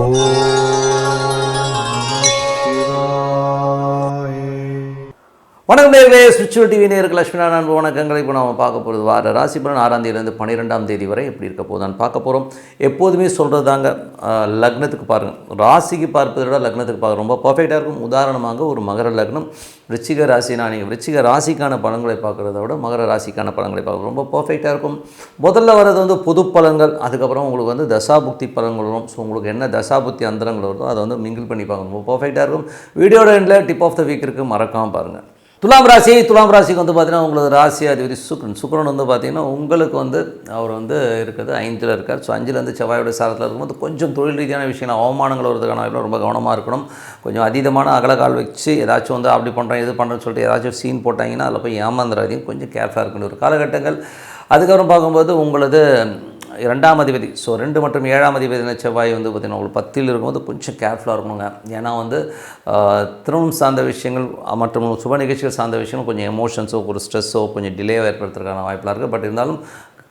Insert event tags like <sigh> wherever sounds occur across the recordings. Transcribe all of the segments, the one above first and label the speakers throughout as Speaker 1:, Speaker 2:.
Speaker 1: Oh. வணக்கம் நேர்களே spiritual TV நேருக்கு லட்சுமி நாராயண் வணக்கங்களை இப்போ நம்ம பார்க்க போகிறது வார ராசி பலன் ஆறாம் தேதியிலேருந்து பன்னிரெண்டாம் தேதி வரை எப்படி இருக்க போகுதான்னு பார்க்க போகிறோம் எப்போதுமே சொல்கிறது தாங்க லக்னத்துக்கு பாருங்கள் ராசிக்கு பார்ப்பதை விட லக்னத்துக்கு பார்க்க ரொம்ப பர்ஃபெக்டாக இருக்கும். உதாரணமாக ஒரு மகர லக்னம் விருச்சிக ராசினா நீங்கள் விருச்சிக ராசிக்கான பலன்களை பார்க்குறத விட மகர ராசிக்கான பலன்களை பார்க்க ரொம்ப பர்ஃபெக்டாக இருக்கும். முதல்ல வர்றது வந்து பொது பலன்கள் அதுக்கப்புறம் உங்களுக்கு வந்து தசாபுக்தி பலன்கள் வரும். ஸோ உங்களுக்கு என்ன தசாபுக்தி அந்தரங்கள் வருதோ அதை வந்து மிங்கிள் பண்ணி பார்க்கணும் ரொம்ப பர்ஃபெக்டாக இருக்கும். வீடியோட எண்டில் டிப் ஆஃப் த வீக் இருக்குது மறக்காமல் பாருங்கள் துலாம் ராசி துலாம் ராசிக்கு வந்து பார்த்தீங்கன்னா உங்களது ராசி அதிபதி சுக்ரன். சுக்ரன் வந்து பார்த்திங்கன்னா உங்களுக்கு வந்து அவர் வந்து இருக்கிறது ஐந்தில் இருக்கார். ஸோ அஞ்சுலேருந்து செவ்வாயோட சாரத்தில் இருக்கும்போது கொஞ்சம் தொழில் ரீதியான விஷயங்கள் அவமானங்கள் வருதுக்கான ரொம்ப கவனமாக இருக்கணும். கொஞ்சம் அதீதமான அகலக்கால் வச்சு ஏதாச்சும் வந்து அப்படி பண்ணுறேன் இது பண்ணுறேன்னு சொல்லிட்டு ஏதாச்சும் சீன் போட்டாங்கன்னா அதில் போய் ஏமாந்துடாதீங்க கொஞ்சம் கேர்ஃபுல்லாக இருக்கணும். ஒரு காலகட்டங்கள். அதுக்கப்புறம் பார்க்கும்போது உங்களது ரெண்டாம் அதிபதி. ஸோ ரெண்டு மற்றும் ஏழாம் அதிபதின செவ்வாய் வந்து பார்த்திங்கன்னா உங்களுக்கு பத்தில் இருக்கும்போது கொஞ்சம் கேர்ஃபுல்லாக இருக்கணுங்க. ஏன்னா வந்து திருமணம் சார்ந்த விஷயங்கள் மற்றும் சுப நிகழ்ச்சிகள் சார்ந்த விஷயங்கள் கொஞ்சம் எமோஷன்ஸோ ஒரு ஸ்ட்ரெஸ்ஸோ கொஞ்சம் டிலே ஏற்படுத்துறதுக்கான வாய்ப்பெலாம் இருக்குது பட் இருந்தாலும்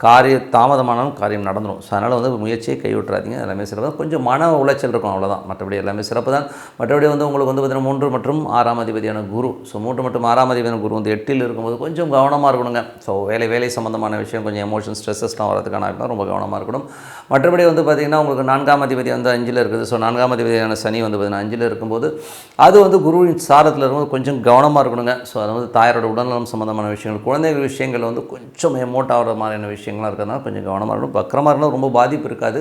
Speaker 1: காரிய தாமதமானாலும் காரியம் நடந்துடும் ஸோ அதனால் வந்து முயற்சியை கைவிட்டுறாதீங்க. எல்லாமே சிறப்பு. கொஞ்சம் மன உளைச்சல் இருக்கும் அவ்வளோதான் மற்றபடி எல்லாமே சிறப்பு தான். மற்றபடி வந்து உங்களுக்கு வந்து பார்த்திங்கன்னா மூன்று மற்றும் ஆறாம் அதிபதியான குரு. ஸோ மூன்று மற்றும் ஆறாம் அதிபதியான குரு வந்து எட்டில் இருக்கும்போது கொஞ்சம் கவனமாக இருக்கணுங்க. ஸோ வேலை வேலை சம்மந்தமான விஷயம் கொஞ்சம் எமோஷன் ஸ்ட்ரெஸ்ஸஸ்லாம் வரதுக்கான ரொம்ப கவனமாக இருக்கணும். மற்றபடி வந்து பார்த்திங்கன்னா உங்களுக்கு நான்காம் அதிபதி வந்து அஞ்சில் இருக்குது. ஸோ நான்காம் அதிபதியான சனி வந்து பார்த்திங்கன்னா அஞ்சில் இருக்கும்போது அது வந்து குருவின் சாரத்தில் இருக்கும்போது கொஞ்சம் கவனமாக இருக்கணுங்க. ஸோ அது வந்து தாயாரோட உடல்நலம் சம்மந்தமான விஷயங்கள் குழந்தைகள் விஷயங்கள் வந்து கொஞ்சம் எமோட் ஆகிற மாதிரியான விஷயங்கள்லாம் இருக்கிறதுனால கொஞ்சம் கவனமாக இருக்கணும். பக்கரமாக இருந்தால் ரொம்ப பாதிப்பு இருக்காது.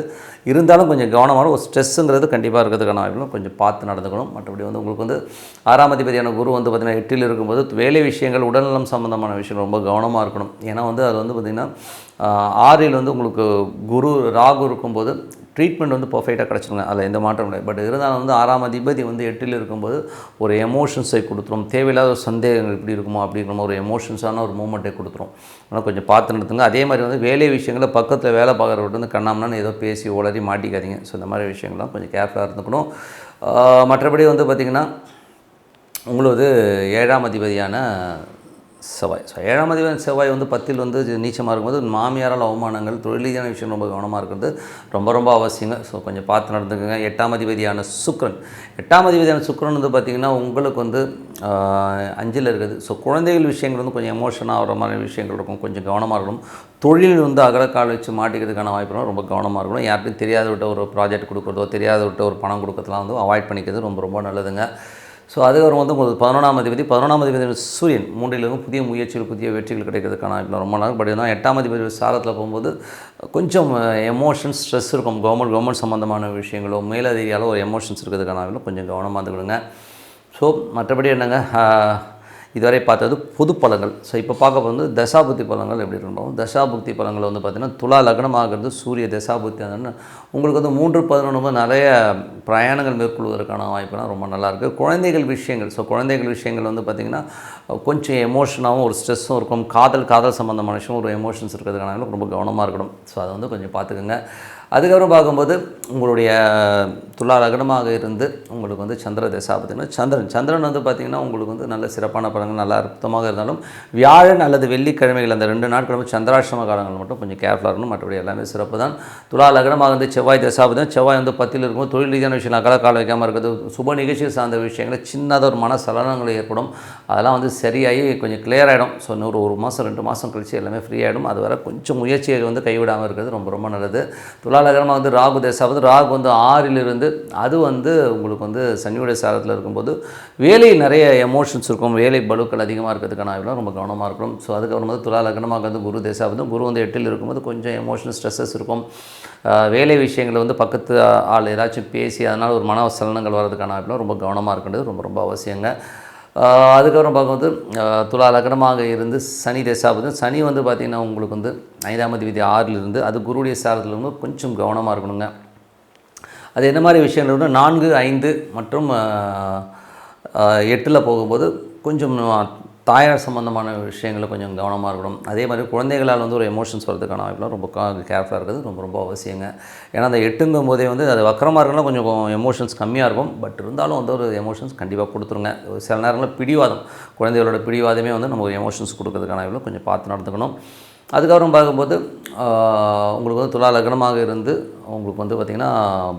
Speaker 1: இருந்தாலும் கொஞ்சம் கவனமாக ஒரு ஸ்ட்ரெஸ்ஸுங்கிறது கண்டிப்பாக இருக்கிறதுக்கான வாய்ப்புகளும் கொஞ்சம் பார்த்து நடந்துக்கணும். மற்றபடி வந்து உங்களுக்கு வந்து ஆறாம் அதிபதியான குரு வந்து பார்த்திங்கன்னா எட்டில் இருக்கும்போது வேலை விஷயங்கள் உடல்நலம் சம்மந்தமான விஷயங்கள் ரொம்ப கவனமாக இருக்கணும். ஏன்னா வந்து அது வந்து பார்த்திங்கன்னா ஆறில் வந்து உங்களுக்கு குரு ராகு இருக்கும்போது ட்ரீட்மெண்ட் வந்து பர்ஃபெக்டாக கிடச்சிருங்க. அதில் எந்த மாற்றம் இல்லை. பட் இருந்தாலும் வந்து ஆறாம் அதிபதி வந்து எட்டில் இருக்கும்போது ஒரு எமோஷன்ஸை கொடுத்துரும். தேவையில்லாத ஒரு சந்தேகங்கள் இப்படி இருக்குமோ அப்படி இருக்குமோ ஒரு எமோஷன்ஸான ஒரு மூமெண்ட்டை கொடுத்துரும். ஆனால் கொஞ்சம் பார்த்து நடத்துங்க. அதே மாதிரி வந்து வேலை விஷயங்களை பக்கத்தில் வேலை பார்க்குறவர்கிட்ட வந்து கண்ணாமண்ணான்னு ஏதோ பேசி உளறி மாட்டிக்காதீங்க. ஸோ இந்த மாதிரி விஷயங்கள்லாம் கொஞ்சம் கேர்ஃபுல்லாக இருந்துக்கணும். மற்றபடி வந்து பார்த்திங்கன்னா உங்களது ஏழாம் அதிபதியான செவ்வாய். ஸோ ஏழாம் அதிபதியான செவ்வாய் வந்து பத்தில் வந்து நீச்சமாக இருக்கும்போது மாமியாரால் அவமானங்கள் தொழில் ரீதியான விஷயம் ரொம்ப கவனமாக இருக்கிறது. ரொம்ப ரொம்ப அவசியங்க. ஸோ கொஞ்சம் பார்த்து நடந்துக்கோங்க. எட்டாம் அதிபதியான சுக்ரன் எட்டாம் அதிபதியான சுக்ரன் வந்து பார்த்திங்கன்னா உங்களுக்கு வந்து அஞ்சில் இருக்குது. ஸோ குழந்தைகள் விஷயங்கள் வந்து கொஞ்சம் எமோஷனாக ஆகிற மாதிரி விஷயங்கள் இருக்கும். கொஞ்சம் கவனமாக இருக்கணும். தொழில் வந்து அகலக்கால் வச்சு மாட்டிக்கிறதுக்கான வாய்ப்பு ரொம்ப கவனமாக இருக்கணும். யார்கிட்டையும் தெரியாத விட்ட ஒரு ப்ராஜெக்ட் கொடுக்குறதோ தெரியாத விட்ட ஒரு பணம் கொடுக்கறதுலாம் வந்து அவாய்ட் பண்ணிக்கிறது ரொம்ப ரொம்ப நல்லதுங்க. ஸோ அதுக்கப்புறம் வந்து உங்களுக்கு பதினொன்றாம் அதிபதி பதினொன்றாம் அதிபதி சூரியன். மூன்றிலிருந்து புதிய முயற்சிகள் புதிய வெற்றிகள் கிடைக்கிறதுக்கான வாய்ப்புலாம் ரொம்ப நாள். பட் இருந்தால் எட்டாம் அதிபதி சாரத்தில் போகும்போது கொஞ்சம் எமோஷன்ஸ் ஸ்ட்ரெஸ் இருக்கும். கவர்மெண்ட் கவர்மெண்ட் சம்மந்தமான விஷயங்களோ மேலதிகாரியால் ஒரு எமோஷன்ஸ் இருக்கிறதுக்கான வாய்ப்புல கொஞ்சம் கவனமாக இருந்துக்கிடுங்க ஸோ மற்றபடி என்னங்க? இதுவரை பார்த்தது பொது பழங்கள் ஸோ இப்போ பார்க்க போகிறது தசாபுத்தி பழங்கள் எப்படி இருக்கணும் தசாபுக்தி பலன்கள் வந்து பார்த்திங்கன்னா துலா லக்னமாகிறது சூரிய தசாபுத்தி உங்களுக்கு வந்து மூன்று பதினொன்று நிறைய பிரயாணங்கள் மேற்கொள்வதற்கான வாய்ப்புலாம் ரொம்ப நல்லாயிருக்கு. குழந்தைகள் விஷயங்கள் ஸோ குழந்தைகள் விஷயங்கள் வந்து பார்த்திங்கன்னா கொஞ்சம் எமோஷனாகவும் ஒரு ஸ்ட்ரெஸ்ஸும் இருக்கும். காதல் காதல் சம்மந்தமான விஷயம் ஒரு எமோஷன்ஸ் இருக்கிறதுக்கான ரொம்ப கவனமாக இருக்கணும். ஸோ அதை வந்து கொஞ்சம் பார்த்துக்குங்க. அதுக்கப்புறம் பார்க்கும்போது உங்களுடைய துலா லக்னமாக இருந்து உங்களுக்கு வந்து சந்திர தசா பார்த்திங்கன்னா சந்திரன். சந்திரன் வந்து பார்த்திங்கன்னா உங்களுக்கு வந்து நல்ல சிறப்பான படங்கள் நல்லா அற்புதமாக இருந்தாலும் வியாழன் அல்லது வெள்ளிக்கிழமைகள் அந்த ரெண்டு நாட்களும் சந்திராஷ்டம காலங்கள் மட்டும் கொஞ்சம் கேர்ஃபுல்லாக இருக்கணும். மற்றபடி எல்லாமே சிறப்பு தான் துலா லக்னமாக வந்து செவ்வாய் தசாபதம் செவ்வாய் வந்து பத்தில் இருக்கும்போது தொழில் ரீதியான விஷயம் அகல கால வைக்காமல் இருக்கிறது சுப நிகழ்ச்சி சார்ந்த விஷயங்கள் சின்னதாக ஒரு மன சலனங்கள் ஏற்படும். அதெல்லாம் வந்து சரியாகி கொஞ்சம் கிளியர் ஆகிடும் ஸோ இன்னொரு ஒரு மாதம் ரெண்டு மாதம் கழிச்சு எல்லாமே ஃப்ரீ ஆகிடும் அது வரை கொஞ்சம் முயற்சியை வந்து கைவிடாமல் இருக்கிறது ரொம்ப ரொம்ப நல்லது. துலாலகரமாக வந்து ராகு தேசா ராகு வந்து ஆறிலிருந்து அது வந்து உங்களுக்கு வந்து சனியுடைய சாரத்தில் இருக்கும்போது வேலை நிறைய எமோஷன்ஸ் இருக்கும். வேலை பலுக்கள் அதிகமாக இருக்கிறதுக்கான ரொம்ப கவனமாக இருக்கணும் ஸோ அதுக்கப்புறம் வந்து துலாலகரமாக வந்து குரு தேசா வந்து குரு வந்து எட்டில் இருக்கும்போது கொஞ்சம் எமோஷனல் ஸ்ட்ரெஸ்ஸஸ் இருக்கும். வேலை விஷயங்களை வந்து பக்கத்து ஆள் ஏதாச்சும் பேசி அதனால் ஒரு மன சலனங்கள் வர்றதுக்கான வாய்ப்புலாம் ரொம்ப கவனமாக இருக்கின்றது ரொம்ப ரொம்ப அவசியங்க. அதுக்கப்புறம் பார்க்கும்போது துலா லக்னமாக இருந்து சனி தேசாபதி சனி வந்து பார்த்திங்கன்னா உங்களுக்கு வந்து ஐந்தாம் விதி ஆறில் இருந்து அது குருடைய சாரத்தில் வந்து கொஞ்சம் கவனமாக இருக்கணுங்க. அது என்ன மாதிரி விஷயங்கள் வந்து நான்கு ஐந்து மற்றும் எட்டில் போகும்போது கொஞ்சம் தாயார் சம்மந்தமான விஷயங்களில் கொஞ்சம் கவனமாக இருக்கணும். அதே மாதிரி குழந்தைகளால் வந்து ஒரு எமோஷன்ஸ் வரதுக்கான வாய்ப்புலாம் ரொம்ப கேர்ஃபுல்லாக இருக்கிறது ரொம்ப ரொம்ப அவசியங்க. ஏன்னா அந்த எட்டுங்கும் போதே வந்து அது வக்கரமாக இருக்கலாம் கொஞ்சம் எமோஷன்ஸ் கம்மியாக இருக்கும். பட் இருந்தாலும் வந்து ஒரு எமோஷன்ஸ் கண்டிப்பாக கொடுத்துருங்க. ஒரு சில நேரங்களில் பிடிவாதம் குழந்தைகளோட பிடிவாதமே வந்து நம்ம எமோஷன்ஸ் கொடுக்கறதுக்கான வாய்ப்பில் கொஞ்சம் பார்த்து நடந்துக்கணும். அதுக்கப்புறம் பார்க்கும்போது உங்களுக்கு வந்து துலா லக்னமாக இருந்து உங்களுக்கு வந்து பார்த்திங்கன்னா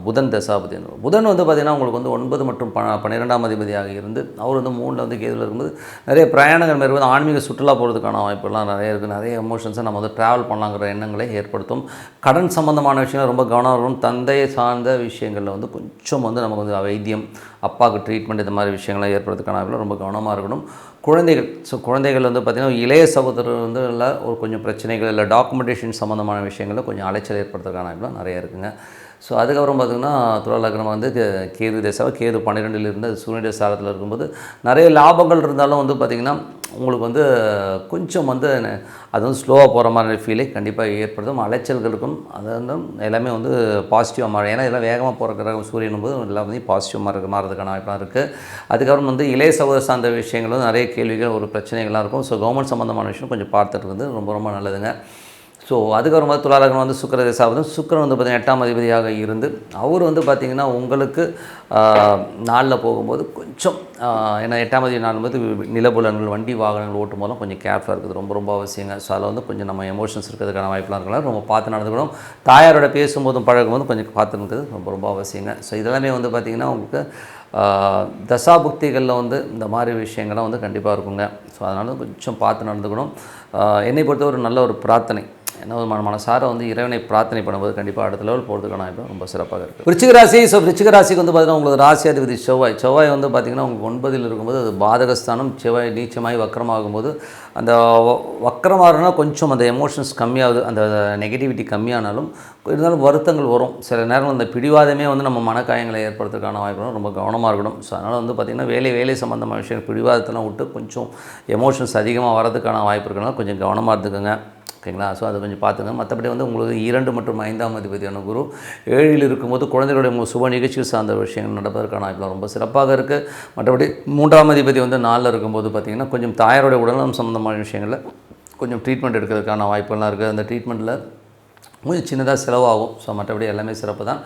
Speaker 1: புதன் தசாபதி புதன் வந்து பார்த்திங்கன்னா உங்களுக்கு வந்து ஒன்பது மற்றும் ப பன்னிரெண்டாம் அதிபதியாக இருந்து அவர் வந்து மூணில் வந்து கேதுவில் இருக்கும்போது நிறைய பிரயாணங்கள் மேற்கொண்டு ஆன்மீக சுற்றுலா போகிறதுக்கான வாய்ப்புலாம் நிறைய இருக்குது நிறைய எமோஷன்ஸை நம்ம வந்து ட்ராவல் பண்ணலாங்கிற எண்ணங்களை ஏற்படுத்தும். கடன் சம்மந்தமான விஷயங்கள் ரொம்ப கவனம் இருக்கும். தந்தையை சார்ந்த விஷயங்களில் வந்து கொஞ்சம் வந்து நமக்கு வந்து வைத்தியம் அப்பாவுக்கு ட்ரீட்மெண்ட் இந்த மாதிரி விஷயங்கள்லாம் ஏற்படுறதுக்கான ரொம்ப கவனமாக இருக்கணும். குழந்தைகள் ஸோ குழந்தைகள் வந்து பார்த்திங்கன்னா இளைய சகோதரர் வந்து இல்லை ஒரு கொஞ்சம் பிரச்சனைகள் இல்லை டாக்குமெண்டேஷன் சம்மந்தமான விஷயங்களில் கொஞ்சம் அலைச்சல் ஏற்படுறதுக்கான வாய்ப்புலாம் நிறைய இருக்குங்க. ஸோ அதுக்கப்புறம் பார்த்திங்கன்னா துலா வந்து கேது தேசாவை கேது பன்னிரெண்டில் இருந்து அது சூரிய சாரத்தில் இருக்கும்போது நிறைய லாபங்கள் இருந்தாலும் வந்து பார்த்திங்கன்னா உங்களுக்கு வந்து கொஞ்சம் வந்து அது வந்து ஸ்லோவாக போகிற மாதிரி ஃபீலே கண்டிப்பாக ஏற்படுத்தும். அலைச்சல்களுக்கும் அது வந்து எல்லாமே வந்து பாசிட்டிவாக மாறும். ஏன்னா இதெல்லாம் வேகமாக போகிற கிரகம் சூரியன் போது எல்லாம் வந்து பாசிட்டிவாக மாற மாறதுக்கான வாய்ப்பாக இருக்குது அதுக்கப்புறம் வந்து இளைய சகோதர சார்ந்த விஷயங்களும் நிறைய கேள்விகள் ஒரு பிரச்சனைகள்லாம் இருக்கும். ஸோ கவர்மெண்ட் சம்மந்தமான விஷயம் கொஞ்சம் பார்த்துட்டு வந்து ரொம்ப ரொம்ப நல்லதுங்க. ஸோ அதுக்கப்புறமா துலாலகன் வந்து சுக்கர தசாபதம் சுக்கரன் வந்து பார்த்திங்கன்னா எட்டாம் அதிபதியாக இருந்து அவர் வந்து பார்த்திங்கன்னா உங்களுக்கு நாளில் போகும்போது கொஞ்சம் ஏன்னா எட்டாம் அதிபதி நாள் வந்து நிலபுலன்கள் வண்டி வாகனங்கள் ஓட்டும் போதெல்லாம் கொஞ்சம் கேர்ஃபுல்லாக இருக்குது. ரொம்ப ரொம்ப அவசியங்க. ஸோ அதில் வந்து கொஞ்சம் நம்ம எமோஷன்ஸ் இருக்கிறதுக்கான வாய்ப்புலாம் இருக்கலாம் ரொம்ப பார்த்து நடந்துக்கணும். தாயாரோட பேசும்போதும் பழகும்போதும் கொஞ்சம் பார்த்து இருக்கிறது ரொம்ப ரொம்ப அவசியங்க. ஸோ இதெல்லாமே வந்து பார்த்திங்கன்னா உங்களுக்கு தசாபுக்திகளில் வந்து இந்த மாதிரி விஷயங்கள்லாம் வந்து கண்டிப்பாக இருக்குங்க. ஸோ அதனால் கொஞ்சம் பார்த்து நடந்துக்கணும். என்னை என்னை பொறுத்தவரை நல்ல ஒரு பிரார்த்தனை. ஏன்னா ஒரு மன மனசார வந்து இறைவனை பிரார்த்தனை பண்ணும்போது கண்டிப்பாக அடுத்த லெவல் போகிறதுக்கான வாய்ப்பு ரொம்ப சிறப்பாக இருக்குது விருச்சிக ராசி ஸோ விருச்சிக ராசிக்கு வந்து பார்த்தீங்கன்னா உங்களுக்கு ராசி அதிபதி செவ்வாய். செவ்வாய் வந்து பார்த்திங்கன்னா உங்களுக்கு ஒன்பதில் இருக்கும்போது அது பாதகஸ்தானம் செவ்வாய் நீச்சமாகி வக்கரமாகும்போது அந்த வ- வக்கரமாகனா கொஞ்சம் அந்த எமோஷன்ஸ் கம்மியாகுது அந்த நெகட்டிவிட்டி கம்மியானாலும் இருந்தாலும் வருத்தங்கள் வரும். சில நேரம் அந்த பிடிவாதமே வந்து நம்ம மனக்காயங்களை ஏற்படுத்துறதுக்கான வாய்ப்பு ரொம்ப கவனமாக இருக்கணும். ஸோ அதனால் வந்து பார்த்திங்கன்னா வேலை வேலை சம்மந்தமான விஷயம் பிடிவாதத்தெல்லாம் விட்டு கொஞ்சம் எமோஷன்ஸ் அதிகமாக வரதுக்கான வாய்ப்பு இருக்கனால கொஞ்சம் கவனமாக இருந்துக்கோங்க. ஓகேங்களா? ஸோ அதை கொஞ்சம் பார்த்துங்க. மற்றபடி வந்து உங்களுக்கு இரண்டு மற்றும் ஐந்தாம் அதிபதியான குரு ஏழில் இருக்கும்போது குழந்தைகளுடைய சுப நிகழ்ச்சிகள் சார்ந்த விஷயங்கள் நடப்பதற்கான வாய்ப்புலாம் ரொம்ப சிறப்பாக இருக்குது மற்றபடி மூன்றாம் அதிபதி வந்து நாளில் இருக்கும்போது பார்த்திங்கன்னா கொஞ்சம் தாயாருடைய உடல்நலம் சம்மந்தமான விஷயங்களில் கொஞ்சம் ட்ரீட்மெண்ட் எடுக்கிறதுக்கான வாய்ப்புகள்லாம் இருக்குது அந்த ட்ரீட்மெண்ட்டில் கொஞ்சம் சின்னதாக செலவாகும். ஸோ மற்றபடி எல்லாமே சிறப்பு தான்.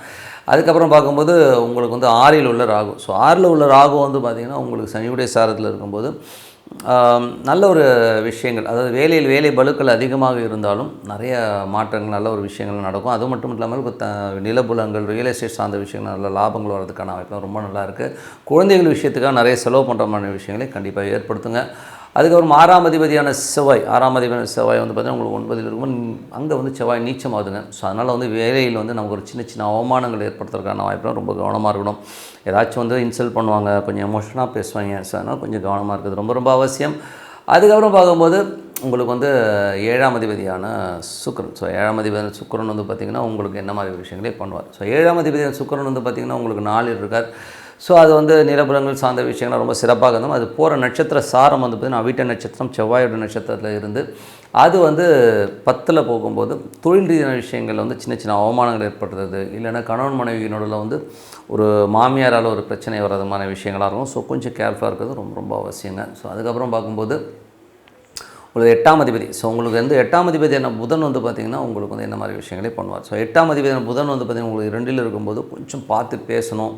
Speaker 1: அதுக்கப்புறம் பார்க்கும்போது உங்களுக்கு வந்து ஆறில் உள்ள ராகு. ஸோ ஆறில் உள்ள ராகு வந்து பார்த்திங்கன்னா உங்களுக்கு சனியுடைய சாரத்தில் இருக்கும்போது நல்ல ஒரு விஷயங்கள். அதாவது வேலையில் வேலை பளுக்கள் அதிகமாக இருந்தாலும் நிறைய மாற்றங்கள் நல்ல ஒரு விஷயங்கள் நடக்கும். அது மட்டும் இல்லாமல் த நிலபுலங்கள் ரியல் எஸ்டேட் சார்ந்த விஷயங்கள் நல்ல லாபங்கள் வரதுக்கான வாய்ப்புலாம் ரொம்ப நல்லா இருக்குது குழந்தைகள் விஷயத்துக்காக நிறைய செலவு பண்ணுற மாதிரி விஷயங்களை கண்டிப்பாக ஏற்படுத்துங்க. அதுக்கப்புறம் ஆறாம் அதிபதியான செவ்வாய் ஆறாம் அதிபதியான செவ்வாய் வந்து பார்த்தீங்கன்னா உங்களுக்கு ஒன்பதில் இருக்கும் அங்கே வந்து செவ்வாய் நீச்சமாகுதுங்க. ஸோ அதனால் வந்து வேலையில் வந்து நமக்கு ஒரு சின்ன சின்ன அவமானங்கள் ஏற்படுத்துறதுக்கான வாய்ப்புலாம் ரொம்ப கவனமாக இருக்கணும். ஏதாச்சும் வந்து இன்சல்ட் பண்ணுவாங்க கொஞ்சம் எமோஷனாக பேசுவாங்க. ஸோ அதனால் கொஞ்சம் கவனமாக இருக்குது ரொம்ப ரொம்ப அவசியம். அதுக்கப்புறம் பார்க்கும்போது உங்களுக்கு வந்து ஏழாம் அதிபதியான சுக்கிரன். ஸோ ஏழாம் அதிபதியான சுக்கிரன் வந்து பார்த்திங்கன்னா உங்களுக்கு என்ன மாதிரி விஷயங்களே பண்ணுவார். ஸோ ஏழாம் அதிபதியான சுக்கிரன் வந்து பார்த்திங்கன்னா உங்களுக்கு நாளில் இருக்கார். ஸோ அது வந்து நிலபுலங்கள் சார்ந்த விஷயங்கள் ரொம்ப சிறப்பாக இருந்தோம் அது போகிற நட்சத்திர சாரம் வந்து பார்த்திங்கன்னா வீட்ட நட்சத்திரம் செவ்வாயோட நட்சத்திரத்தில் இருந்து அது வந்து பத்தில் போகும்போது தொழில் ரீதியான விஷயங்கள் வந்து சின்ன சின்ன அவமானங்கள் ஏற்படுறது இல்லைன்னா கணவன் மனைவியினோட வந்து ஒரு மாமியாரால் ஒரு பிரச்சனை வர்றதுமான விஷயங்களாக இருக்கும். ஸோ கொஞ்சம் கேர்ஃபுல்லாக இருக்கிறது ரொம்ப ரொம்ப அவசியங்க. ஸோ அதுக்கப்புறம் பார்க்கும்போது உங்களுக்கு எட்டாம் அதிபதி. ஸோ உங்களுக்கு வந்து எட்டாம் அதிபதி என்ன புதன் வந்து பார்த்திங்கன்னா உங்களுக்கு வந்து என்ன மாதிரி விஷயங்களே பண்ணுவார். ஸோ எட்டாம் அதிபதி புதன் வந்து பார்த்திங்கன்னா உங்களுக்கு ரெண்டில் இருக்கும்போது கொஞ்சம் பார்த்து பேசணும்.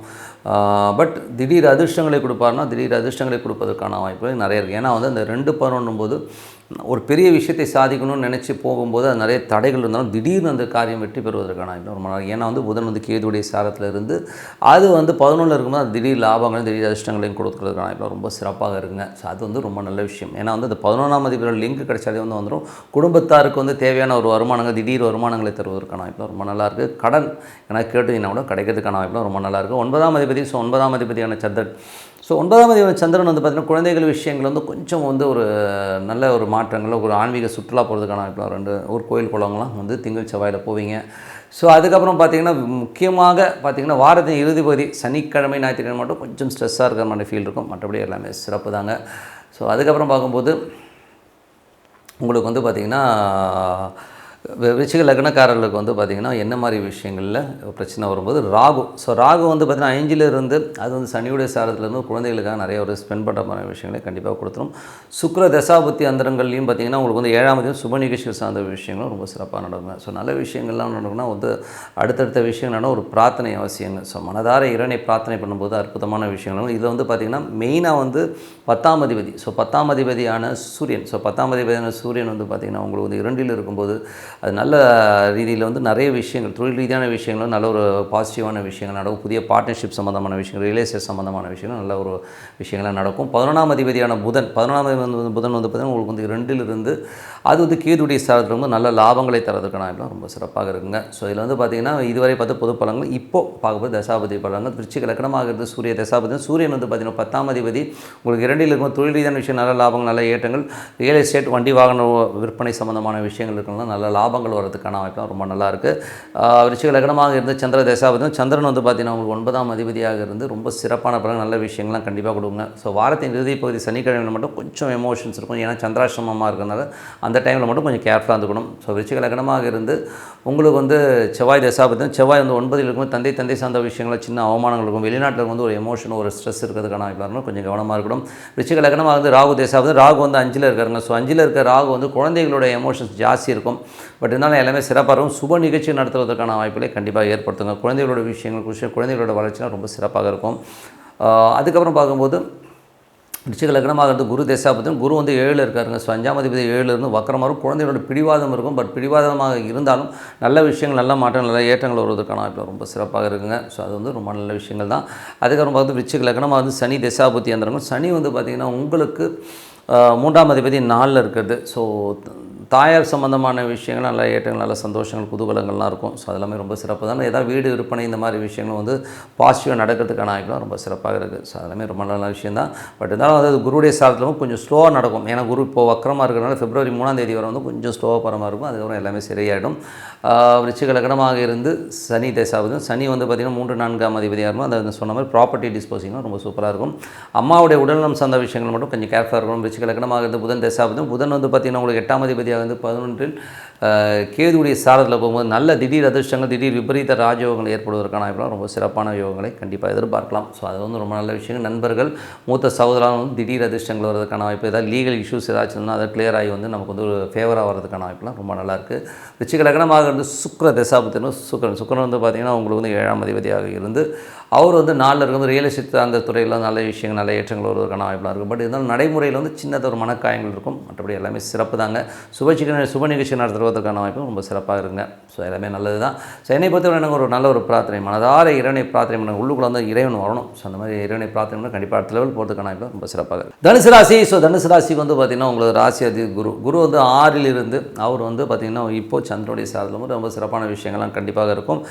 Speaker 1: பட் திடீர் அதிர்ஷ்டங்களை கொடுப்பாருன்னா திடீர் அதிர்ஷ்டங்களை கொடுப்பதற்கான வாய்ப்புகள் நிறைய இருக்குது ஏன்னா வந்து அந்த ரெண்டு பதினொன்றும் போது ஒரு பெரிய விஷயத்தை சாதிக்கணும்னு நினச்சி போகும்போது அது நிறைய தடைகள் இருந்தாலும் திடீர்னு அந்த காரியம் வெற்றி பெறுவதற்கான வாய்ப்பு ரொம்ப நாள் ஏன்னா வந்து புதன் வந்து கேதுடைய சாரத்தில் இருந்து அது வந்து பதினொன்றில் இருக்கும்போது அது திடீர் லாபங்களையும் திடீர் அதிர்ஷ்டங்களையும் கொடுக்கறதுக்கான இப்போ ரொம்ப சிறப்பாக இருக்குங்க. ஸோ அது வந்து ரொம்ப நல்ல விஷயம். ஏன்னா வந்து அந்த பதினொன்றாம் மதிப்பில் லிங்க் கிடைச்சாலே வந்து வந்துடும் குடும்பத்தாருக்கு வந்து தேவையான ஒரு வருமானங்கள் திடீர் வருமானங்களை தருவதற்கான வாய்ப்பு ரொம்ப நல்லா இருக்குது கடன் ஏன்னா கேட்டீங்கன்னா கூட கிடைக்கிறதுக்கான வாய்ப்பு ரொம்ப நல்லாயிருக்கும் ஒன்பதாம் அதிபதி ஸோ ஒன்பதாம் அதிபதியான சந்திரன் ஸோ ஒன்பதாம் அதிபதி சந்திரன் வந்து பார்த்திங்கன்னா குழந்தைகள் விஷயங்கள் வந்து கொஞ்சம் வந்து ஒரு நல்ல ஒரு மாற்றங்கள் ஒரு ஆன்மீக சுற்றுலா போகிறதுக்கான இப்போ ரெண்டு ஒரு கோயில் குளங்கள்லாம் வந்து திங்கள் செவ்வாயில் போவீங்க. ஸோ அதுக்கப்புறம் பார்த்திங்கன்னா முக்கியமாக பார்த்தீங்கன்னா வாரத்தின் இறுதி பகுதி சனிக்கிழமை ஞாயிற்றுக்கிழமை மட்டும் கொஞ்சம் ஸ்ட்ரெஸ்ஸாக இருக்கிற மாதிரி ஃபீல் இருக்கும். மற்றபடி எல்லாமே சிறப்பு தாங்க. ஸோ அதுக்கப்புறம் பார்க்கும்போது உங்களுக்கு வந்து பார்த்திங்கன்னா விருச்சிக லக்னக்காரர்களுக்கு வந்து பார்த்திங்கன்னா என்ன மாதிரி விஷயங்களில் பிரச்சனை வரும்போது ராகு. ஸோ ராகு வந்து பார்த்திங்கன்னா ஐந்தில் அது வந்து சனியுடைய சாரத்துலேருந்து குழந்தைகளுக்காக நிறைய ஒரு ஸ்பெண்ட் பண்ணுற மாதிரி விஷயங்களை கண்டிப்பாக கொடுத்துரும். சுக்கிர தசாபுத்தி அந்தரங்கள்லையும் பார்த்திங்கன்னா உங்களுக்கு வந்து ஏழாம் தேதி சுப நிகழ்ச்சிகள் சார்ந்த விஷயங்களும் ரொம்ப சிறப்பாக நடக்குங்க ஸோ நல்ல விஷயங்கள்லாம் நடக்கும்னா வந்து அடுத்தடுத்த விஷயங்கள்னா ஒரு பிரார்த்தனை அவசியங்க. ஸோ மனதார இறைனை பிரார்த்தனை பண்ணும்போது அற்புதமான விஷயங்களும். இதில் வந்து பார்த்திங்கன்னா மெயினாக வந்து பத்தாம் அதிபதி. ஸோ பத்தாம் அதிபதியான சூரியன். ஸோ பத்தாம் அதிபதியான சூரியன் வந்து பார்த்திங்கன்னா உங்களுக்கு வந்து இரண்டில் இருக்கும்போது அது நல்ல ரீதியில் வந்து நிறைய விஷயங்கள் தொழில் ரீதியான விஷயங்களும் நல்ல ஒரு பாசிட்டிவான விஷயங்கள் நடக்கும். புதிய பார்ட்னர்ஷிப் சம்மந்தமான விஷயங்கள் ரியல் எஸ்டேட் சம்மந்தமான விஷயங்கள் நல்ல ஒரு விஷயங்கள்லாம் நடக்கும். பதினொன்றாம் அதிபதியான புதன் பதினொன்றாம் அதிபதி புதன் வந்து பார்த்திங்கன்னா உங்களுக்கு வந்து ரெண்டிலிருந்து அது வந்து கேதுடைய ஸ்தானத்தில் வந்து நல்ல லாபங்களை தரதுக்கான வாய்ப்புலாம் ரொம்ப சிறப்பாக இருக்குங்க. ஸோ இதில் வந்து பார்த்திங்கன்னா இதுவரை பார்த்து பொது பழங்கள் இப்போது பார்க்கும்போது தசாபதி பழங்கள் திருச்சி லக்கணமாக இருந்து சூரிய தசாபதி சூரியன் வந்து பார்த்திங்கன்னா பத்தாம் அதிபதி உங்களுக்கு இரண்டில் இருக்கும் தொழில் ரீதியான விஷயம் நல்ல லாபங்கள் நல்ல ஏற்றங்கள் ரியல் எஸ்டேட் வண்டி வாகன விற்பனை சம்மந்தமான விஷயங்கள் இருக்கலாம் நல்ல லாபங்கள் வரதுக்கான வாய்ப்புலாம் ரொம்ப நல்லா இருக்குது விருச்சிக லக்னமாக இருந்து சந்திர தசாபதியும் சந்திரன் வந்து பார்த்திங்கன்னா உங்களுக்கு ஒன்பதாம் அதிபதியாக இருந்து ரொம்ப சிறப்பான பிறகு நல்ல விஷயங்கள்லாம் கண்டிப்பாக கொடுங்க. ஸோ வாரத்தின் இறுதி பகுதி சனிக்கிழமை மட்டும் கொஞ்சம் எமோஷன்ஸ் இருக்கும். ஏன்னா சந்திராசிரமமாக இருக்கிறனால அந்த டைமில் மட்டும் கொஞ்சம் கேர்ஃபுல்லாக இருந்துக்கணும். ஸோ விருச்சிக லக்னமாக இருந்து உங்களுக்கு வந்து செவ்வாய் தசாபதியும் செவ்வாய் வந்து ஒன்பதில் இருக்கும் தந்தை தந்தை சார்ந்த விஷயங்கள சின்ன அவமானங்கள் இருக்கும். வெளிநாட்டில் வந்து ஒரு எமோஷன் ஒரு ஸ்ட்ரெஸ் இருக்கிறதுக்கான வாய்ப்பு கொஞ்சம் கவனமாக இருக்கணும். விருச்சிக லக்னமாக வந்து ராகு தேசாபதி ராகு வந்து அஞ்சில் இருக்காருங்க. ஸோ அஞ்சில் இருக்க ராகு வந்து குழந்தைகளோட எமோஷன்ஸ் ஜாஸ்தி இருக்கும். பட் இருந்தாலும் எல்லாமே சிறப்பாக இருக்கும் சுப நிகழ்ச்சி நடத்துவதற்கான வாய்ப்புகளை கண்டிப்பாக ஏற்படுத்துங்க. குழந்தைகளோட விஷயங்கள் குறித்து குழந்தைகளோட வளர்ச்சினா ரொம்ப சிறப்பாக இருக்கும். அதுக்கப்புறம் பார்க்கும்போது ரிச்சிக லக்னமாக இருந்து குரு தேசாபத்தியும் குரு வந்து ஏழில் இருக்காருங்க. ஸோ அஞ்சாம் அதிபதி ஏழில் இருந்து வக்கரமாக இருக்கும் குழந்தைகளோட பிடிவாதம் இருக்கும். பட் பிடிவாதமாக இருந்தாலும் நல்ல விஷயங்கள் நல்ல மாற்றம் நல்ல ஏற்றங்கள் வருவதற்கான வாய்ப்பு ரொம்ப சிறப்பாக இருக்குங்க. ஸோ அது வந்து ரொம்ப நல்ல விஷயங்கள் தான். அதுக்கப்புறம் பார்த்து ரிச்சிக லக்னமாக வந்து சனி தேசாபத்தி இருந்திருக்கும் சனி வந்து பார்த்திங்கன்னா உங்களுக்கு மூன்றாம் அதிபதி நாலில் இருக்கிறது. ஸோ தாயார் சம்மந்தமான விஷயங்கள் நல்ல ஏற்றங்கள் நல்ல சந்தோஷங்கள் குதூகலங்கள்லாம் இருக்கும். ஸோ அதெல்லாமே ரொம்ப சிறப்பு. தான் ஏதாவது வீடு விற்பனை இந்த மாதிரி விஷயங்கள் வந்து பாசிட்டிவாக நடக்கிறதுக்கான வாய்ப்புலாம் ரொம்ப சிறப்பாக இருக்குது ஸோ அதெல்லாமே ரொம்ப நல்ல விஷயம் தான் பட் இருந்தாலும் அதாவது குருடைய சாரத்திலும் கொஞ்சம் ஸ்லோவாக நடக்கும். ஏன்னா குரு இப்போ வக்கரமாக இருக்கிறனால பிப்ரவரி மூணாம் தேதி வரை வந்து கொஞ்சம் ஸ்லோவாக போகிற மாதிரி இருக்கும். அதுக்கப்புறம் எல்லாமே சரியாயிடும். ஆஹ் இருந்து சனி தேசாவதும் சனி வந்து பார்த்திங்கன்னா மூன்று நான்காம் அதிபதியாக இருக்கும். அதை சொன்ன மாதிரி ப்ராப்பர்ட்டி டிஸ்போசிங்லாம் ரொம்ப சூப்பராக இருக்கும். அம்மாவுடைய உடல்நலம் சார்ந்த விஷயங்கள் மட்டும் கொஞ்சம் கேர்ஃபுல்லாக இருக்கணும். விருச்சிகலகடமாக இருந்து புதன் தேசாவதும் புதன் வந்து பார்த்திங்கன்னா உங்களுக்கு எட்டாம் அதிபதியாக வந்து பதினொன்றில் கேதுடைய சாரத்தில் போகும்போது நல்ல திடீர் அதிர்ஷ்டங்கள் திடீர் விபரீத ராஜயோகங்கள் ஏற்படுவதற்கான வாய்ப்புலாம் ரொம்ப சிறப்பான யோகங்களை கண்டிப்பாக எதிர்பார்க்கலாம். ஸோ அது வந்து ரொம்ப நல்ல விஷயங்கள். நண்பர்கள் மூத்த சகோதரர்களும் திடீர் அதிர்ஷ்டங்கள் வரதுக்கான வாய்ப்பு ஏதாவது லீகல் இஷ்யூஸ் ஏதாச்சும் இருந்தால் அதை கிளியர் ஆகி வந்து நமக்கு வந்து ஒரு ஃபேவராக வரதுக்கான வாய்ப்புலாம் ரொம்ப நல்லாயிருக்கு ரிச்சிகலகனமாக இருந்து சுக்கர தசாபத்தினும் சுக்கரன். சுக்கரன் வந்து பார்த்திங்கன்னா உங்களுக்கு வந்து ஏழாம் அதிபதியாக இருந்து அவர் வந்து நாளில் இருக்கும்போது ரியல் எஸ்டேட் அந்த துறையில் நல்ல விஷயங்கள் நல்ல ஏற்றங்கள் வருவதற்கான வாய்ப்புலாம் இருக்கும் பட் இருந்தாலும் நடைமுறையில் வந்து சின்னதாக ஒரு மனக்காயங்கள் இருக்கும். மற்றபடி எல்லாமே சிறப்பு தாங்க சுபச்சிக்க சுப நிகழ்ச்சி நடத்துவதற்கான வாய்ப்பும் ரொம்ப சிறப்பாக இருங்க ஸோ எல்லாமே நல்லது தான் ஸோ என்னை பொறுத்தவரை எனக்கு ஒரு நல்ல ஒரு பிரார்த்தனை மனதார இறைவனை பிரார்த்தனை பண்ண உள்ளுக்குள்ள வந்து இறைவன் வரணும். ஸோ அந்த மாதிரி இறைவனை பிரார்த்தனை பண்ண கண்டிப்பாக அடுத்த லெவல் போகிறதுக்கான வாய்ப்பு ரொம்ப சிறப்பாக இருக்கு. தனுசு ராசி ஸோ தனுசு ராசிக்கு வந்து பார்த்திங்கன்னா உங்களுக்கு ராசி அதி குரு. குரு வந்து ஆறில் இருந்து அவர் வந்து பார்த்திங்கன்னா இப்போ சந்திரனுடைய சாதத்தில் வந்து ரொம்ப சிறப்பான விஷயங்கள்லாம் கண்டிப்பாக இருக்கும்.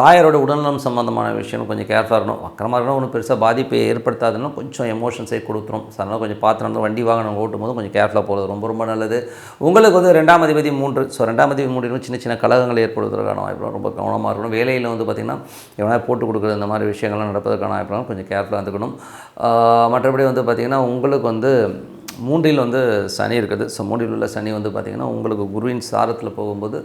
Speaker 1: தாயாரோட உடல்நலம் சம்பந்தமான விஷயம் கொஞ்சம் கேர்ஃபுல்லாக இருக்கணும். அக்கிரமாக இருக்கணும் ஒன்றும் பெருசாக பாதிப்பை ஏற்படுத்தாதுன்னா கொஞ்சம் எமோஷன்ஸை கொடுத்துரும். ஸோ அதனால் கொஞ்சம் பார்த்து வண்டி வாகனம் ஓட்டும் போது கொஞ்சம் கேர்ஃபுல்லாக போகிறது ரொம்ப ரொம்ப நல்லது. உங்களுக்கு வந்து ரெண்டாம் அதிபதி மூன்று ஸோ ரெண்டாம் அதிபதி மூன்று சின்ன சின்ன கலகங்கள் ஏற்படுவதற்கான வாய்ப்பு ரொம்ப கவனமாக இருக்கணும். வேலையில் வந்து பார்த்திங்கன்னா எவனா போட்டு கொடுக்குறது இந்த மாதிரி விஷயங்கள்லாம் நடப்பதற்கான வாய்ப்புலாம் கொஞ்சம் கேர்ஃபுல்லாக இருந்துக்கணும். மற்றபடி வந்து பார்த்திங்கன்னா உங்களுக்கு வந்து மூன்றில் வந்து சனி இருக்குது. ஸோ மூன்றில் உள்ள சனி வந்து பார்த்திங்கன்னா உங்களுக்கு குருவின் சாரத்தில் போகும்போது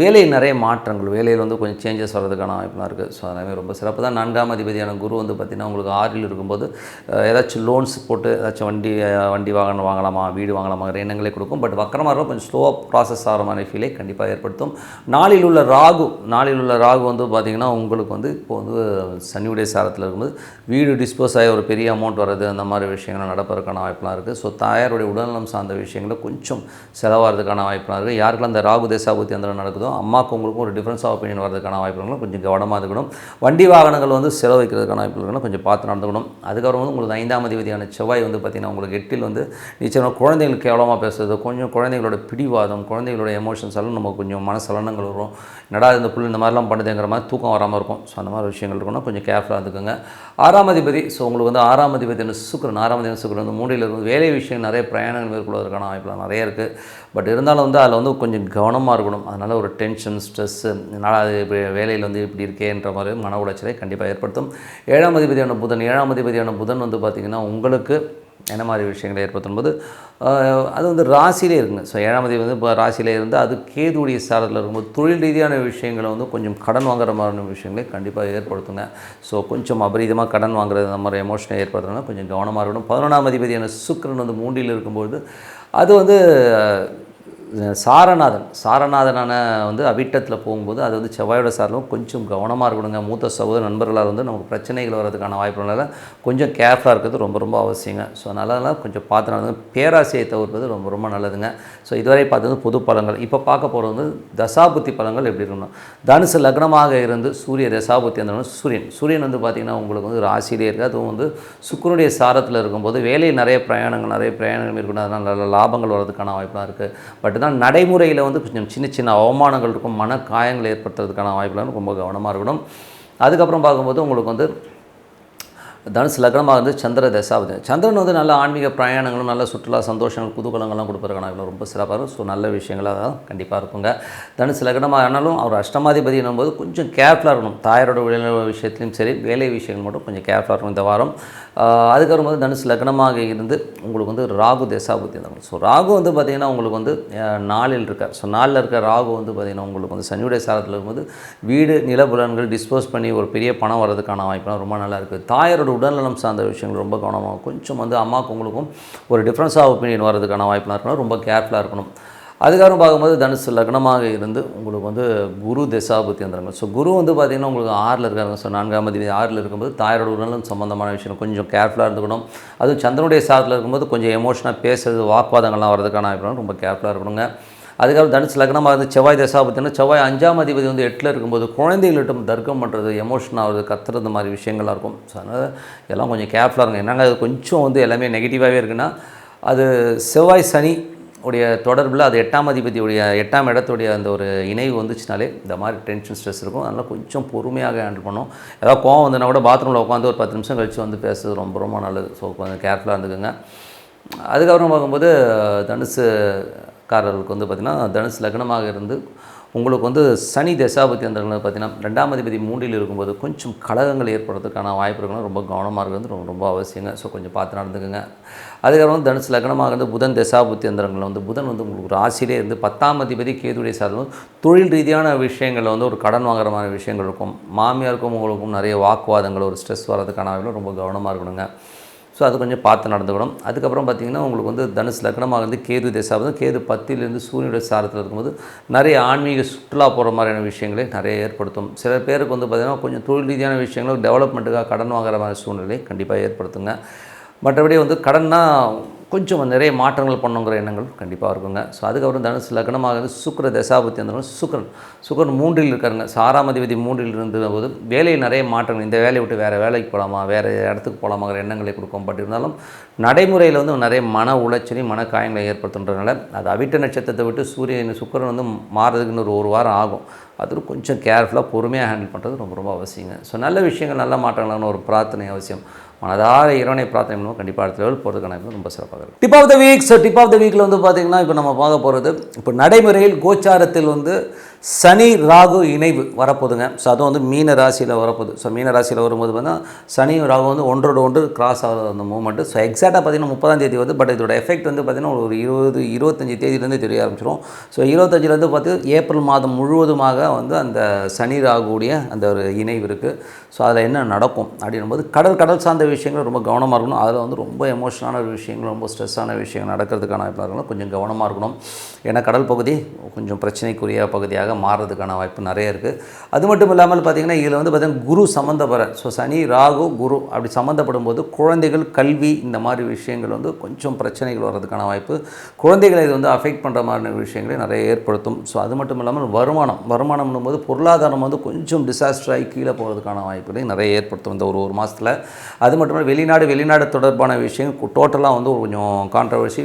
Speaker 1: வேலையில் நிறைய மாற்றங்கள் வேலையில் வந்து கொஞ்சம் சேஞ்சஸ் வர்றதுக்கான வாய்ப்புலாம் இருக்குது ஸோ அதனால ரொம்ப சிறப்பு தான். நான்காம் அதிபதியான குரு வந்து பார்த்திங்கன்னா உங்களுக்கு ஆறில் இருக்கும்போது ஏதாச்சும் லோன்ஸ் போட்டு ஏதாச்சும் வண்டி வண்டி வாகனம் வாங்கலாமா வீடு வாங்கலாமாங்கிற எண்ணங்களே கொடுக்கும். பட் வக்கரமாக இருக்கும் கொஞ்சம் ஸ்லோவாக ப்ராசஸ் ஆகிற மாதிரி ஃபீலை கண்டிப்பாக ஏற்படுத்தும். நாளில் உள்ள ராகு நாளில் உள்ள ராகு வந்து பார்த்திங்கன்னா உங்களுக்கு வந்து இப்போ வந்து சனியுடைய சாரத்தில் இருக்கும்போது வீடு டிஸ்போஸ் ஆகி ஒரு பெரிய அமௌண்ட் வர்றது அந்த மாதிரி விஷயங்கள் நடப்பதற்கான வாய்ப்புலாம் இருக்குது ஸோ தாயாருடைய உடல்நலம் சார்ந்த விஷயங்களை கொஞ்சம் செலவாகிறதுக்கான வாய்ப்புலாம் இருக்குது. யாருக்கெல்லாம் அந்த ராகு தேசாபுத்தி அந்த நடக்குதோ அம்மாவுக்கு உங்களுக்கும் ஒரு டிஃப்ரென்ஸ் ஆஃப் ஒப்பீனியன் வரதுக்கான வாய்ப்புகளும் கொஞ்சம் கவனமாக இருக்கணும். வண்டி வாகனங்கள் வந்து செலவு வைக்கிறதுக்கான வாய்ப்புகளும் கொஞ்சம் பார்த்து நடந்துக்கணும். அதுக்கப்புறம் வந்து உங்களுக்கு ஐந்தாம் அதிபதியான செவ்வாய் வந்து பார்த்திங்கன்னா உங்களுக்கு எட்டில் வந்து நிச்சயமாக குழந்தைங்களுக்கு கேவலமாக பேசுறது கொஞ்சம் குழந்தைகளோட பிடிவாதம் குழந்தைகளோட எமோஷன்ஸ் எல்லாம் நமக்கு கொஞ்சம் மனசலனங்கள் வரும். என்னடா இந்த புள்ளி இந்த மாதிரிலாம் பண்ணுதுங்கிற மாதிரி தூக்கம் வராமல் இருக்கும். ஸோ அந்த மாதிரி விஷயங்கள் இருக்கணும். கொஞ்சம் கேர்ஃபுல்லாக இருந்துக்கோங்க. ஆறாம் அதிபதி ஸோ உங்களுக்கு வந்து ஆறாம் அதிபதி சுக்கரன். ஆறாம் அதிபதி சுக்கரன். வந்து மூடியில் இருக்கும் வேலை விஷயம் நிறைய பிரயாணங்கள் மேற்கொள்வதற்கான வாய்ப்புலாம் நிறைய இருக்குது பட் இருந்தாலும் வந்து அதில் வந்து கொஞ்சம் கவனமாக இருக்கணும். அதனால் ஒரு டென்ஷன் ஸ்ட்ரெஸ்ஸு என்னால் அது இப்படி வேலையில் வந்து இப்படி இருக்கேன்ற மாதிரி மன உளைச்சலை கண்டிப்பாக ஏற்படுத்தும். ஏழாம் அதிபதியான புதன் ஏழாம் அதிபதியான புதன் வந்து பார்த்திங்கன்னா உங்களுக்கு என்ன மாதிரி விஷயங்களை ஏற்படுத்தும் போது அது வந்து ராசியிலே இருக்குங்க ஸோ ஏழாம் தேதி வந்து இப்போ ராசியிலே இருந்து அது கேதுடைய சாரத்தில் இருக்கும்போது தொழில் ரீதியான விஷயங்களை வந்து கொஞ்சம் கடன் வாங்குற மாதிரியான விஷயங்களை கண்டிப்பாக ஏற்படுத்துங்க. ஸோ கொஞ்சம் அபரீதமாக கடன் வாங்குறது அந்த மாதிரி எமோஷனை ஏற்படுத்துறதுனா கொஞ்சம் கவனமாக இருக்கணும். பதினொன்றாம் அதிபதியான சுக்கரன் வந்து மூண்டியில் இருக்கும்போது அது வந்து சாரநாதன். சாரநாதனான வந்து அவிட்டத்தில் போகும்போது அது வந்து செவ்வாயோட சார்லும் கொஞ்சம் கவனமாக இருக்கணுங்க. மூத்த சகோதர நண்பர்களால் வந்து நமக்கு பிரச்சனைகள் வர்றதுக்கான வாய்ப்புனால கொஞ்சம் கேர்ஃபுல்லாக இருக்கிறது ரொம்ப ரொம்ப அவசியங்க. ஸோ அதனால கொஞ்சம் பார்த்து நடந்தது பேராசையை தவிர்ப்பது ரொம்ப ரொம்ப நல்லதுங்க. ஸோ இதுவரை பார்த்தது புது பழங்கள். இப்போ பார்க்க போகிறது வந்து தசாபுத்தி பலங்கள் எப்படி இருக்கணும் தனுசு லக்னமாக இருந்து சூரிய தசாபுத்தி அந்த சூரியன். சூரியன் வந்து பார்த்திங்கன்னா உங்களுக்கு வந்து ராசியிலே இருக்குது அதுவும் வந்து சுக்கரனுடைய சாரத்தில் இருக்கும்போது வேலையில் நிறைய பிரயாணங்கள் நிறைய பிரயாணங்கள் இருக்கணும் அதனால் நல்ல லாபங்கள் வர்றதுக்கான வாய்ப்பாக இருக்குது பட் தான் நடைமுறையில் வந்து கொஞ்சம் சின்ன சின்ன அவமானங்கள் இருக்கும் மன காயங்கள் ஏற்படுத்துறதுக்கான வாய்ப்புகள் ரொம்ப கவனமாக இருக்கணும். அதுக்கப்புறம் பார்க்கும்போது உங்களுக்கு வந்து தனுசு லக்னமாக வந்து சந்திர தசாவதி சந்திரன் வந்து நல்ல ஆன்மீக பிரயாணங்களும் நல்ல சுற்றுலா சந்தோஷங்கள் குதூகலங்கள்லாம் கொடுப்பதற்கான ரொம்ப சிறப்பாக இருக்கும். ஸோ நல்ல விஷயங்களாக தான் கண்டிப்பாக இருக்குங்க. தனுசு லக்னமாக ஆனாலும் அவர் அஷ்டமாதிபதி போது கொஞ்சம் கேர்ஃபுல்லாக இருக்கணும். தாயாரோட விளைநிலை விஷயத்துலையும் சரி வேலை விஷயங்கள் மட்டும் கொஞ்சம் கேர்ஃபுல்லாக இருக்கணும் இந்த வாரம். அதுக்கப்புறம் வந்து தனுசு லக்னமாக இருந்து உங்களுக்கு வந்து ராகு தசாபுத்தி இருந்தாங்க ஸோ ராகு வந்து பார்த்திங்கன்னா உங்களுக்கு வந்து நாளில் இருக்கார். ஸோ நாளில் இருக்க ராகு வந்து பார்த்திங்கன்னா உங்களுக்கு வந்து சனியுடைய சாரத்தில் இருக்கும்போது வீடு நிலபுலன்கள் டிஸ்போஸ் பண்ணி ஒரு பெரிய பணம் வர்றதுக்கான வாய்ப்புலாம் ரொம்ப நல்லா இருக்குது தாயாரோட உடல்நலம் சார்ந்த விஷயங்கள் ரொம்ப கவனமாக கொஞ்சம் வந்து அம்மாவுக்கு உங்களுக்கும் ஒரு டிஃப்ரென்ஸ் ஆஃப் ஒப்பீனியன் வரதுக்கான வாய்ப்புலாம் இருக்கணும் ரொம்ப கேர்ஃபுல்லாக இருக்கணும். அதுக்கப்புறம் பார்க்கும்போது தனுசு லக்னமாக இருந்து உங்களுக்கு வந்து குரு தசாபுத்தி வந்துடுங்க ஸோ குரு வந்து பார்த்திங்கன்னா உங்களுக்கு ஆறில் இருக்காங்க ஸோ நான்காம் தேதி ஆறில் இருக்கும்போது தாயாரோட உடல்நலம் சம்மந்தமான விஷயம் கொஞ்சம் கேர்ஃபுல்லாக இருந்துக்கணும். அதுவும் சந்திரனுடைய சாரத்தில் இருக்கும்போது கொஞ்சம் எமோஷனாக பேசுறது வாக்குவாதங்கள்லாம் வரதுக்கான வாய்ப்பு ரொம்ப கேர்ஃபுல்லாக இருக்கணுங்க. அதுக்கப்புறம் தனுசு லக்னமாக இருந்து செவ்வாய் பார்த்தீங்கன்னா செவ்வாய் அஞ்சாம் அதிபதி வந்து எட்டில் இருக்கும்போது குழந்தைகளிட்டும் தர்க்கம் பண்ணுறது எமோஷன் ஆகுது கத்துறது மாதிரி விஷயங்கள்லாம் இருக்கும். ஸோ அதனால் எல்லாம் கொஞ்சம் கேர்ஃபுல்லாக இருங்க. என்னங்க அது கொஞ்சம் வந்து எல்லாமே நெகட்டிவாகவே இருக்குன்னா அது செவ்வாய் சனி உடைய தொடர்பில் அது எட்டாம் அதிபதியுடைய எட்டாம் இடத்துடைய அந்த ஒரு இணைவு வந்துச்சுனாலே இந்த மாதிரி டென்ஷன் ஸ்ட்ரெஸ் இருக்கும். அதனால் கொஞ்சம் பொறுமையாக ஹேண்டில் பண்ணோம் ஏதாவது கோவம் வந்துன்னா கூட பாத்ரூமில் உட்காந்து ஒரு பத்து நிமிஷம் கழித்து வந்து பேசுறது ரொம்ப ரொம்ப நல்லது. ஸோ கொஞ்சம் கேர்ஃபுல்லாக இருந்துக்குங்க. அதுக்கப்புறம் பார்க்கும்போது தனுசு காரர்களுக்கு வந்து பார்த்திங்கன்னா தனுசு லக்னமாக இருந்து உங்களுக்கு வந்து சனி தசாபதி அந்த பார்த்திங்கன்னா ரெண்டாம் அதிபதி மூன்றில் இருக்கும்போது கொஞ்சம் கழகங்கள் ஏற்படுறதுக்கான வாய்ப்பு இருக்குன்னா ரொம்ப கவனமாக இருக்கிறது ரொம்ப ரொம்ப அவசியங்க. ஸோ கொஞ்சம் பார்த்து நடந்துக்குங்க. அதுக்கப்புறம் வந்து தனுசு லக்னமாக இருந்து புதன் தசாபுத்தி அந்தரங்களில் வந்து புதன் வந்து உங்களுக்கு ராசியிலே இருந்து பத்தாம் அதிபதி கேதுடைய சாதம் தொழில் ரீதியான விஷயங்களில் வந்து ஒரு கடன் வாங்குற மாதிரி விஷயங்கள் இருக்கும். மாமியாருக்கும் உங்களுக்கும் நிறைய வாக்குவாதங்கள் ஒரு ஸ்ட்ரெஸ் வர்றதுக்கான ரொம்ப கவனமாக இருக்கணுங்க. ஸோ அது கொஞ்சம் பார்த்து நடந்துக்கணும். அதுக்கப்புறம் பார்த்திங்கன்னா உங்களுக்கு வந்து தனுசு லக்னமாக வந்து கேது தேசாவது கேது பத்திலேருந்து சூரியனுடைய சாரத்தில் இருக்கும்போது நிறைய ஆன்மீக சுற்றுலா போகிற மாதிரியான விஷயங்களை நிறைய ஏற்படுத்தும். சில பேருக்கு வந்து பார்த்திங்கன்னா கொஞ்சம் தொழில் ரீதியான விஷயங்களும் டெவலப்மெண்ட்டுக்காக கடன் வாங்குற மாதிரி சூழ்நிலை கண்டிப்பாக ஏற்படுத்துங்க. மற்றபடி வந்து கடன்னா கொஞ்சம் நிறைய மாற்றங்கள் பண்ணுங்கிற எண்ணங்கள் கண்டிப்பாக இருக்குங்க. ஸோ அதுக்கப்புறம் தனுசு லக்னமாக இருந்து சுக்கர தசாபத்தி அந்த சுக்கரன் சுக்கரன் மூன்றில் இருக்காருங்க. சாராமதிபதி மூன்றில் இருந்த போது வேலையில் நிறைய மாற்றங்கள் இந்த வேலையை விட்டு வேறு வேலைக்கு போகலாமா வேறு இடத்துக்கு போகலாமாங்கிற எண்ணங்களை கொடுக்கும். பட் இருந்தாலும் நடைமுறையில் வந்து நிறைய மன உளைச்சலையும் மன காயங்களை ஏற்படுத்துன்றதுனால அது அவிட்ட நட்சத்திரத்தை விட்டு சூரியன் சுக்கரன் வந்து மாறுறதுக்குன்னு ஒரு ஒரு வாரம் ஆகும். அது கொஞ்சம் கேர்ஃபுல்லாக பொறுமையாக ஹேண்டில் பண்ணுறது ரொம்ப ரொம்ப அவசியங்க. ஸோ நல்ல விஷயங்கள் நல்ல மாற்றங்களான ஒரு பிரார்த்தனை அவசியம். மனதார இறைவனை பிரார்த்தனை பண்ணுவோம். கண்டிப்பாக அடுத்த லெவல் போகிறதுக்கான ரொம்ப சிறப்பாக இருக்கும். Tip of the week so tip of the வீக்கில் வந்து பார்த்திங்கன்னா இப்போ நம்ம பார்க்க போகிறது இப்போ நடைமுறையில் கோச்சாரத்தில் வந்து சனி ராகு இணைவு வரப்போதுங்க ஸோ அதுவும் வந்து மீன ராசியில் வரப்போகுது. ஸோ மீன ராசியில் வரும்போது பார்த்தீங்கன்னா சனி ராகு வந்து ஒன்றோடு ஒன்று கிராஸ் ஆகிற அந்த மூமெண்ட்டு ஸோ எக்ஸாக்டாக பார்த்தீங்கன்னா முப்பதாம் தேதி வந்து பட் இதோட எஃபெக்ட் வந்து பார்த்திங்கன்னா ஒரு இருபது இருபத்தஞ்சி தேதியிலேருந்து தெரிய ஆரம்பிச்சிடும் ஸோ இருபத்தஞ்சிலேருந்து பார்த்து ஏப்ரல் மாதம் முழுவதுமாக வந்து அந்த சனி ராகுடைய அந்த ஒரு இணைவு இருக்குது ஸோ அதில் என்ன நடக்கும் அப்படின்னும்போது கடல் கடல் சார்ந்த விஷயங்கள் ரொம்ப கவனமாக இருக்கணும். அதில் வந்து ரொம்ப எமோஷனான விஷயங்கள் ரொம்ப ஸ்ட்ரெஸ்ஸான விஷயங்கள் நடக்கிறதுக்கான வாய்ப்பு கொஞ்சம் கவனமாக இருக்கணும். ஏன்னா கடல் பகுதி கொஞ்சம் பிரச்சனைக்குரிய பகுதியாக ராசியாக மாறுறதுக்கான வாய்ப்பு நிறைய இருக்குது அது மட்டும் இல்லாமல் பார்த்திங்கன்னா இதில் வந்து பார்த்திங்கன்னா குரு சம்மந்தப்பட ஸோ சனி ராகு குரு அப்படி சம்மந்தப்படும் போது குழந்தைகள் கல்வி இந்த மாதிரி விஷயங்கள் வந்து கொஞ்சம் பிரச்சனைகள் வர்றதுக்கான வாய்ப்பு. குழந்தைகளை இது வந்து அஃபெக்ட் பண்ணுற மாதிரி விஷயங்களை நிறைய ஏற்படுத்தும். ஸோ அது மட்டும் இல்லாமல் வருமானம் வருமானம்னும் போது பொருளாதாரம் வந்து கொஞ்சம் டிசாஸ்டர் ஆகி கீழே போகிறதுக்கான வாய்ப்புகளை நிறைய ஏற்படுத்தும் இந்த ஒரு ஒரு மாதத்தில் அது மட்டும் இல்லாமல் வெளிநாடு வெளிநாடு தொடர்பான விஷயம் டோட்டலாக வந்து கொஞ்சம் கான்ட்ரவர்சி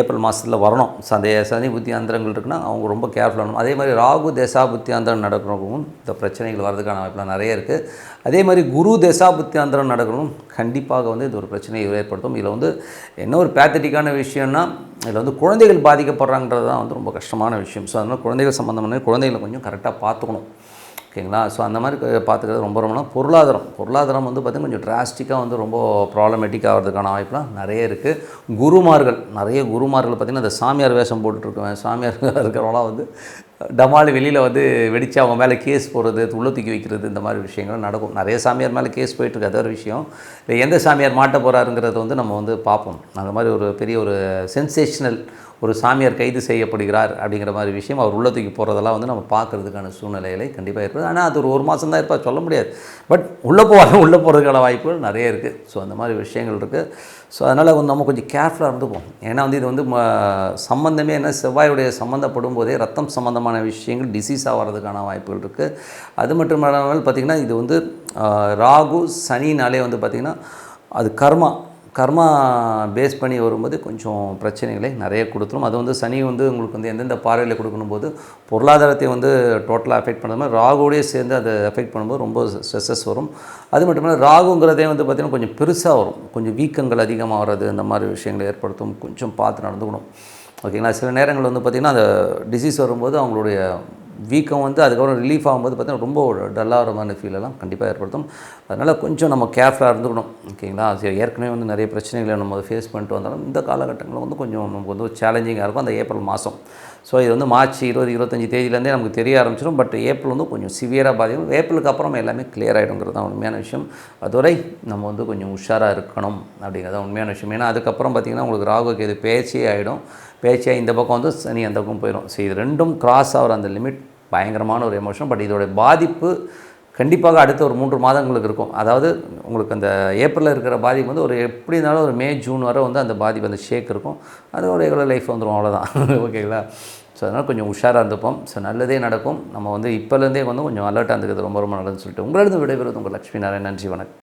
Speaker 1: ஏப்ரல் மாதத்தில் வரணும். ஸோ சனி புத்தி அந்தரங்கள் இருக்குன்னா அவங்க ரொம்ப கேர்ஃபுல்லாகணும் அதே மாதிரி ராகு தேசா புத்தி அந்தரம் நடக்கிறவங்களும் இந்த பிரச்சனைகள் வரதுக்கான வாய்ப்புலாம் நிறைய இருக்குது அதே மாதிரி குரு தேசா புத்தி அந்தரம் நடக்கணும் கண்டிப்பாக வந்து இது ஒரு பிரச்சனையை ஏற்படுத்தும். இதில் வந்து என்ன ஒரு பேத்தட்டிக்கான விஷயம்னா இதில் வந்து குழந்தைகள் பாதிக்கப்படுறாங்கிறது தான் வந்து ரொம்ப கஷ்டமான விஷயம். ஸோ அதனால் குழந்தைகள் சம்மந்தமான குழந்தைகளை கொஞ்சம் கரெக்டாக பார்த்துக்கணும். ஓகேங்களா? ஸோ அந்த மாதிரி பார்த்துக்கிறது ரொம்ப ரொம்ப பொருளாதாரம். பொருளாதாரம் வந்து பார்த்திங்கன்னா கொஞ்சம் டிராஸ்டிக்காக வந்து ரொம்ப ப்ராப்ளமேட்டிக் ஆகிறதுக்கான வாய்ப்புலாம் நிறைய இருக்குது குருமார்கள். நிறைய குருமார்கள் பார்த்திங்கன்னா அந்த சாமியார் வேஷம் போட்டுட்ருக்கவன் சாமியார் <laughs> இருக்கிறவங்களாம் வந்து டமாலி வெளியில் வந்து வெடித்து அவங்க மேலே கேஸ் போடுறது உள்ள தூக்கி வைக்கிறது இந்த மாதிரி விஷயங்கள் நடக்கும். நிறைய சாமியார் மேலே கேஸ் போயிட்டுருக்கு அது ஒரு விஷயம். இல்லை எந்த சாமியார் மாட்ட போகிறாருங்கிறத வந்து நம்ம வந்து பார்ப்போம். அந்த மாதிரி ஒரு பெரிய ஒரு சென்சேஷனல் ஒரு சாமியார் கைது செய்யப்படுகிறார் அப்படிங்கிற மாதிரி விஷயம் அவர் உள்ள தூக்கி போகிறதெல்லாம் வந்து நம்ம பார்க்கறதுக்கான சூழ்நிலைகளை கண்டிப்பாக இருக்குது. ஆனால் அது ஒரு ஒரு மாதம் தான் இருப்பா சொல்ல முடியாது. பட் உள்ளே போவாங்க உள்ளே போகிறதுக்கான வாய்ப்புகள் நிறைய இருக்குது ஸோ அந்த மாதிரி விஷயங்கள் இருக்குது ஸோ அதனால் வந்து நம்ம கொஞ்சம் கேர்ஃபுல்லாக இருந்துப்போம் ஏன்னா வந்து இது வந்து சம்மந்தமே என்ன செவ்வாயுடைய சம்மந்தப்படும் போதே ரத்தம் சம்மந்தமான விஷயங்கள் டிசீஸ் ஆகிறதுக்கான வாய்ப்புகள் இருக்குது அது மட்டும் இல்லாமல் பார்த்திங்கன்னா இது வந்து ராகு சனினாலே வந்து பார்த்திங்கன்னா அது கர்மா கர்மா பேஸ் பண்ணி வரும்போது கொஞ்சம் பிரச்சனைகளை நிறைய கொடுத்துரும். அது வந்து சனி வந்து உங்களுக்கு வந்து எந்தெந்த பார்வையில் கொடுக்கணும் போது பொருளாதாரத்தை வந்து டோட்டலாக அஃபெக்ட் பண்ணுற மாதிரி ராகுவோடய சேர்ந்து அதை அஃபெக்ட் பண்ணும்போது ரொம்ப ஸ்ட்ரெஸ்ஸஸ் வரும். அது மட்டும் இல்லை ராகுங்கிறதே வந்து பார்த்திங்கன்னா கொஞ்சம் பெருசாக வரும். கொஞ்சம் வீக்கங்கள் அதிகமாக வர்றது இந்த மாதிரி விஷயங்களை ஏற்படுத்தும். கொஞ்சம் பார்த்து நடந்துக்கணும். ஓகேங்களா? சில நேரங்கள் வந்து பார்த்திங்கன்னா அந்த டிசீஸ் வரும்போது அவங்களுடைய வீக்கம் வந்து அதுக்கப்புறம் ரிலீஃப் ஆகும்போது பார்த்தீங்கன்னா ரொம்ப டல்லாகிற மாதிரி ஃபீலெல்லாம் கண்டிப்பாக ஏற்படுத்தும். அதனால் கொஞ்சம் நம்ம கேர்ஃபுல்லாக இருந்துக்கணும். ஓகேங்களா சரி ஏற்கனவே வந்து நிறைய பிரச்சனைகளை நம்ம ஃபேஸ் பண்ணிட்டு வந்தாலும் இந்த காலகட்டங்களில் வந்து கொஞ்சம் நமக்கு வந்து சேலஞ்சிங்காக இருக்கும். அந்த ஏப்ரல் மாதம் ஸோ இது வந்து மார்ச் இருபது இருபத்தஞ்சி தேதியிலேருந்தே நமக்கு தெரிய ஆரம்பிச்சிடும். பட் ஏப்ரல் வந்து கொஞ்சம் சிவியராக பாதிக்கும். ஏப்ரலுக்கு அப்புறம் எல்லாமே கிளியர் ஆகிடுங்கிறது தான் உண்மையான விஷயம். அதுவரை நம்ம வந்து கொஞ்சம் உஷாராக இருக்கணும் அப்படிங்கிறது தான் உண்மையான விஷயம். ஏன்னா அதுக்கப்புறம் பார்த்திங்கன்னா உங்களுக்கு ராகுக்கு இது பேச்சே ஆகிடும் பேச்சியாக இந்த பக்கம் வந்து சனி அந்த பக்கம் போயிடும் ஸோ இது ரெண்டும் கிராஸ் ஆகிற அந்த லிமிட் பயங்கரமான ஒரு எமோஷன் பட் இதோடைய பாதிப்பு கண்டிப்பாக அடுத்த ஒரு மூன்று மாதங்களுக்கு இருக்கும். அதாவது உங்களுக்கு அந்த ஏப்ரலில் இருக்கிற பாதிப்பு வந்து ஒரு எப்படி இருந்தாலும் ஒரு மே ஜூன் வரை வந்து அந்த பாதிப்பு அந்த ஷேக் இருக்கும். அது ஒரு ரெகுலர் லைஃப் வந்துடும் அவ்வளோதான் ஓகேங்களா <laughs> ஸோ அதனால் கொஞ்சம் உஷாராக இருந்துப்போம். ஸோ நல்லதே நடக்கும். நம்ம வந்து இப்போலேருந்தே வந்து கொஞ்சம் அலர்ட்டாக இருந்துக்கிறது ரொம்ப ரொம்ப நல்லதுன்னு சொல்லிட்டு உங்களிடம் விடைபெறுவது உங்கள் லக்ஷ்மி நாராயண் நன்றி வணக்கம்.